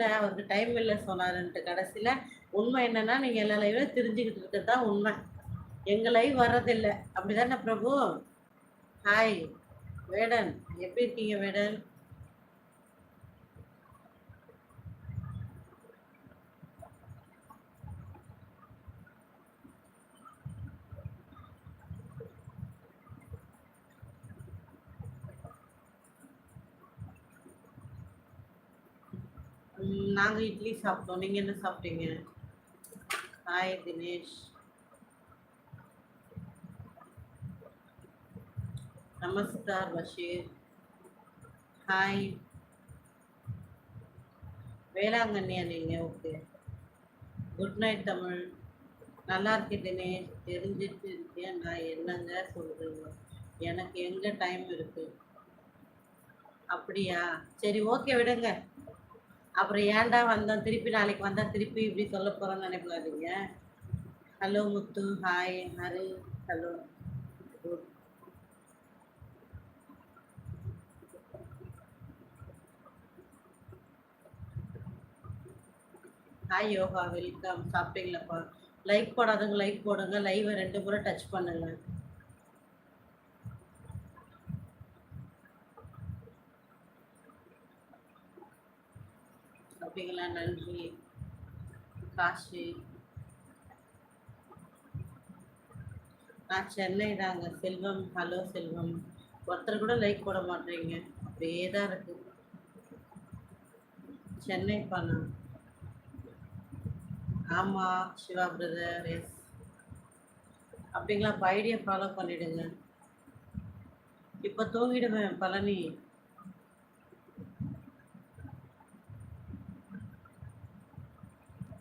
இல்லை அவருக்கு டைம் இல்லை சொன்னாருன்ட்டு கடைசியில் உண்மை என்னன்னா நீங்கள் எல்லா லைவும் தெரிஞ்சுக்கிட்டு இருக்கிறது தான் உண்மை. எங்கள் லைவ் வர்றதில்லை. அப்படி தானே பிரபு? ஹாய் வேடன். எப்படி இருக்கீங்க வேடன்? நாங்கள் இட்லி சாப்பிட்டோம். நீங்கள் என்ன சாப்பிட்டீங்க? ஹாய் தினேஷ். நமஸ்கார் பஷீர் ஹாய் வேளாங்கண்ணியா நீங்கள் ஓகே குட் நைட் தமிழ். நல்லா இருக்கேன் தினேஷ். தெரிஞ்சிட்டு இருக்கேன். நான் என்னங்க சொல்கிறேன் எனக்கு எங்கே டைம் இருக்குது அப்படியா? சரி ஓகே விடுங்க. அப்புறம் ஏன்டா வந்தோம்? திருப்பி நாளைக்கு வந்தா திருப்பி இப்படி சொல்ல போறோம்னு நினைக்காதீங்க hello Muthu. Hi Haru hello hi Yoga welcome சாப்பிட்டீங்களாப்பா? Like போடாதவங்க லைக் போடுங்க. லைவை ரெண்டு முறை டச் பண்ணுங்க. அப்படிங்களா? நன்றி. காஷி. நான் சென்னை தாங்க. செல்வம். ஹலோ செல்வம். ஒருத்தர் கூட லைக் போட மாட்டேறீங்க அப்படியே தான் இருக்கு. சென்னை பணம் ஆமாம் சிவா பிரதர் எஸ் அப்படிங்களா? இப்போ ஐடியா ஃபாலோ பண்ணிடுங்க. இப்போ தூங்கிடுவேன் பழனி.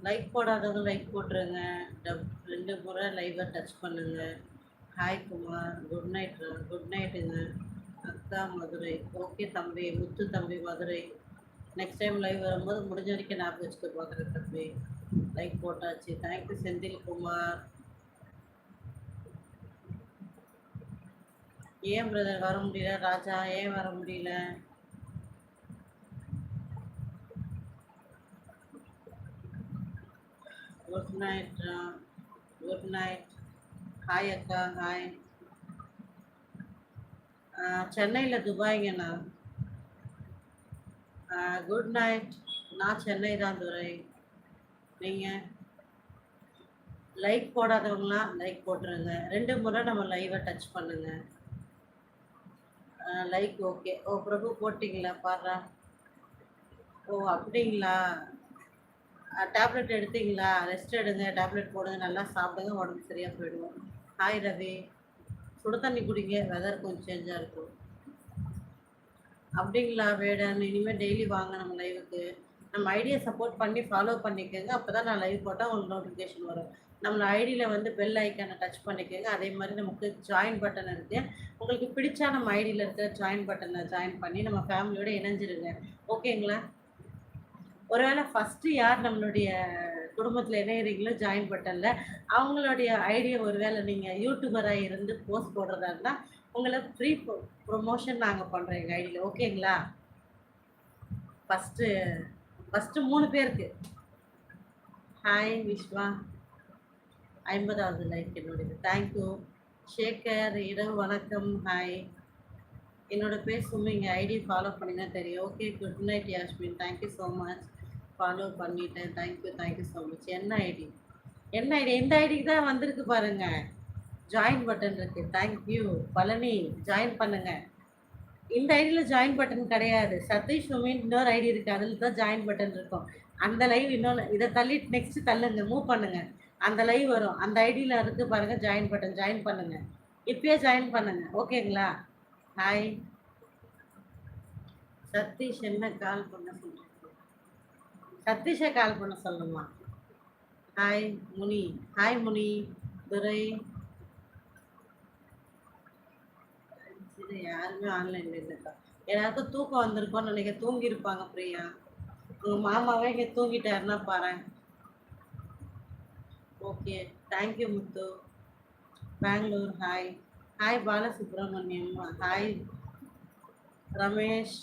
லைக் போடாதவங்க லைக் போட்டுருங்க. டப் ரெண்டு முறை லைவை டச் பண்ணுங்க. Hi Kumar good night good நைட்டுங்க அக்கா மதுரை ஓகே தம்பி முத்து தம்பி மதுரை. நெக்ஸ்ட் டைம் லைவ் வரும்போது முடிஞ்ச வரைக்கும் ஞாபகம் வச்சுக்க பார்க்குறேன் தம்பி. லைக் போட்டாச்சு. Thank you Senthil Kumar. ஏன் பிரதர் வர முடியல? ராஜா ஏன் வர முடியல? Good night good night hi அக்கா. ஹாய் சென்னையில் துபாய்ங்கண்ணா குட் நைட் நான் சென்னை தான் துரை. நீங்கள் லைக் போடாதவங்களாம் லைக் போட்டுருங்க. ரெண்டு முறை நம்ம லைவை டச் பண்ணுங்க. லைக் ஓகே ஓ பிரபு போட்டிங்களா? பாடுறா ஓ அப்படிங்களா? டேப்லெட் எடுத்தீங்களா? ரெஸ்ட் எடுங்க டேப்லெட் போடுங்க நல்லா சாப்பிடுங்க உடம்பு சரியாக போயிடும். ஹாய் ரவி. சுடு தண்ணி குடிங்க வெதர் கொஞ்சம் சேஞ்சாக இருக்கும். அப்படிங்களா வேடன்? இனிமேல் டெய்லி வாங்க நம்ம லைவுக்கு நம்ம ஐடியை சப்போர்ட் பண்ணி ஃபாலோ பண்ணிக்கோங்க. அப்போ தான் நான் லைவ் போட்டால் உங்களுக்கு நோட்டிஃபிகேஷன் வரும். நம்ம ஐடியில் வந்து பெல் ஐக்கானை டச் பண்ணிக்கோங்க. அதே மாதிரி நமக்கு ஜாயின் பட்டன் இருக்குது உங்களுக்கு பிடிச்சா நம்ம ஐடியில் இருக்கிற ஜாயின் பட்டனை ஜாயின் பண்ணி நம்ம ஃபேமிலியோடு இணைஞ்சிருங்க. ஓகேங்களா ஒருவேளை ஃபஸ்ட்டு யார் நம்மளுடைய குடும்பத்தில் இணையிறீங்களோ ஜாயின் பட்டனில் அவங்களுடைய ஐடியா ஒருவேளை நீங்கள் யூடியூபராக இருந்து போஸ்ட் போடுறதா இருந்தால் உங்களை ஃப்ரீ ப்ரொமோஷன் நாங்கள் பண்ணுறோம் எங்கள் ஐடியில் ஓகேங்களா ஃபஸ்ட்டு ஃபஸ்ட்டு மூணு பேருக்கு. ஹாய் விஸ்வா ஐம்பதாவது லைக் என்னுடைய தேங்க்யூ ஷேகர் இரவு வணக்கம். ஹாய் என்னோட பேர் சும்மா இங்கே ஐடி ஃபாலோ பண்ணிங்கன்னா தெரியும். Okay good night Yasmin thank you so much follow பண்ணிட்டேன். Thank you thank you so much என்ன ஐடி என்ன ஐடி இந்த ஐடிக்கு தான் வந்திருக்கு பாருங்க. ஜாயின் பட்டன் இருக்கு. தேங்க்யூ பழனி ஜாயின் பண்ணுங்க. இந்த ஐடியில் ஜாயின் பட்டன் கிடையாது. சதீஷ் உமின் இன்னொரு ஐடி இருக்குது அதில் தான் ஜாயின் பட்டன் இருக்கும். அந்த லைவ் இன்னொன்று இதை தள்ளிட்டு நெக்ஸ்ட் தள்ளுங்க. மூவ் பண்ணுங்க. அந்த லைவ் வரும். அந்த ஐடியில் இருக்கு பாருங்க. ஜாயின் பட்டன் ஜாயின் பண்ணுங்க. இப்பயே ஜாயின் பண்ணுங்க. ஓகேங்களா ஹாய் சதீஷ் என்ன கால் பண்ண சொல்கிறேன் சதீஷை கால் பண்ண சொல்லுமா? Hi Muni hi Muni Durai. யாருமே ஆன்லைன்ல இல்லைக்கா எல்லாருக்கும் தூக்கம் வந்திருக்கோம்னு நினைக்க தூங்கியிருப்பாங்க பிரியா. உங்க மாமாவே இங்க தூங்கிட்டாருன்னா பாரு okay thank you Muthu. Bengaluru hi hi Balasubramaniam. Hi Ramesh.